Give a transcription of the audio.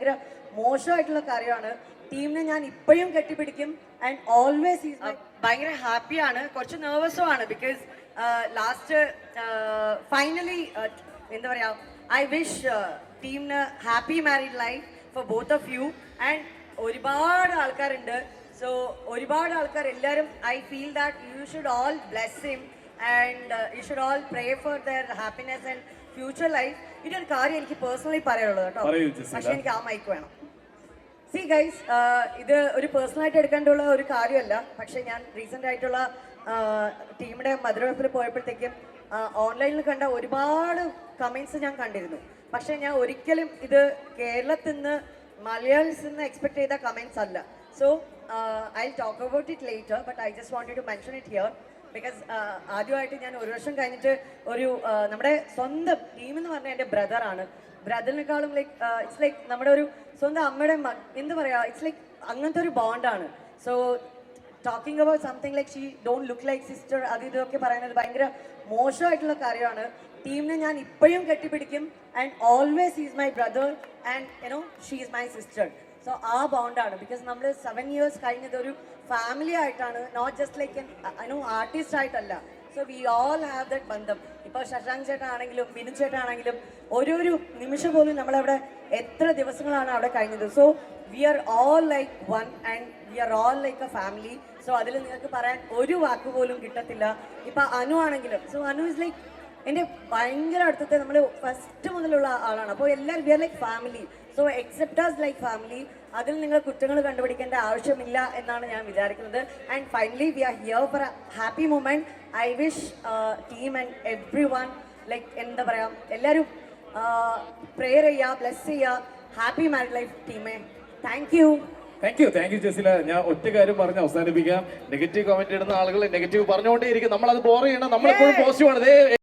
ഭയങ്കര മോശമായിട്ടുള്ള കാര്യമാണ്. ടീമിനെ ഞാൻ ഇപ്പോഴും കെട്ടിപ്പിടിക്കും ആൻഡ് ഓൾവേസ് ഭയങ്കര ഹാപ്പിയാണ്. കുറച്ച് നെർവസും ആണ് ബിക്കോസ് ലാസ്റ്റ് ഫൈനലി എന്താ പറയാ ഐ വിഷ് ടീമിന് happy married life for both of you and ഒരുപാട് ആൾക്കാരുണ്ട്. സോ ഒരുപാട് ആൾക്കാർ എല്ലാവരും I feel that you should all bless him and you should all pray for their happiness and future life ഇതൊരു കാര്യം എനിക്ക് പേഴ്സണലി പറയുള്ളൂ കേട്ടോ. പക്ഷെ എനിക്ക് ആ മൈക്ക് വേണം. സി ഗൈസ് ഇത് ഒരു പേഴ്സണലായിട്ട് എടുക്കേണ്ടുള്ള ഒരു കാര്യമല്ല. പക്ഷെ ഞാൻ റീസെന്റ് ആയിട്ടുള്ള ടീമിന്റെ മധുരവെപ്പിൽ പോയപ്പോഴത്തേക്കും ഓൺലൈനിൽ കണ്ട ഒരുപാട് കമൻസ് ഞാൻ കണ്ടിരുന്നു. പക്ഷെ ഞാൻ ഒരിക്കലും ഇത് കേരളത്തിൽ നിന്ന് മലയാളീസ് നിന്ന് എക്സ്പെക്ട് ചെയ്ത കമൻസ് അല്ല. So I talk about it later but I just wanted to mention it here because ആദ്യമായിട്ട് ഞാൻ ഒരു വർഷം കഴിഞ്ഞിട്ട് ഒരു നമ്മുടെ സ്വന്തം ടീം എന്ന് പറഞ്ഞാൽ എന്റെ ബ്രദറാണ് ബ്രദറിനേക്കാളും ലൈക്ക് ഇറ്റ്സ് ലൈക്ക് നമ്മുടെ ഒരു സ്വന്തം അമ്മയുടെ എന്ത് പറയാ ഇറ്റ്സ് ലൈക്ക് അങ്ങനത്തെ ഒരു ബോണ്ടാണ് so talking about something like she don't look like sister അത് ഇതൊക്കെ പറയുന്നത് ഭയങ്കര മോശമായിട്ടുള്ള കാര്യമാണ്. ടീമിനെ ഞാൻ ഇപ്പോഴും കെട്ടിപ്പിടിക്കും and always is my brother and you know she is my sister so ആ ബോണ്ടാണ് ബിക്കോസ് നമ്മൾ സെവൻ ഇയേഴ്സ് കഴിഞ്ഞത് ഒരു ഫാമിലി ആയിട്ടാണ് not just like an artist ആയിട്ടല്ല. So we all have that ബന്ധം. ഇപ്പോൾ ശശാങ്ക് ചേട്ടനാണെങ്കിലും ബിനു ചേട്ടനാണെങ്കിലും ഓരോരു നിമിഷം പോലും നമ്മളവിടെ എത്ര ദിവസങ്ങളാണ് അവിടെ കഴിഞ്ഞത്. So we are all like one and we are all like a family so അതിൽ നിങ്ങൾക്ക് പറയാൻ ഒരു വാക്ക് പോലും കിട്ടത്തില്ല. ഇപ്പം അനു ആണെങ്കിലും സോ അനു ഇസ് ലൈക്ക് എന്റെ ഭയങ്കര അടുത്തത്തെ നമ്മൾ ഫസ്റ്റ് മുതലുള്ള ആളാണ്. അപ്പോൾ എല്ലാവരും we are like family so except as like family അതിൽ നിങ്ങൾ കുറ്റങ്ങൾ കണ്ടുപിടിക്കേണ്ട ആവശ്യമില്ല എന്നാണ് ഞാൻ വിചാരിക്കുന്നത്. And finally we are here for a happy moment I wish team and every one like എന്താ പറയുക എല്ലാവരും പ്രെയർ ചെയ്യുക ബ്ലെസ് ചെയ്യുക happy married life ടീമേ thank you thank you thank you Jasila. ഞാൻ ഒറ്റ കാര്യം പറഞ്ഞ് അവസാനിപ്പിക്കാം. നെഗറ്റീവ് കമന്റ് ഇടുന്ന ആളുകൾ നെഗറ്റീവ് പറഞ്ഞുകൊണ്ടേയിരിക്കും. നമ്മൾ അത് ബോർ ചെയ്യണം നമ്മളെപ്പോഴും പോസിറ്റീവ് ആണ്.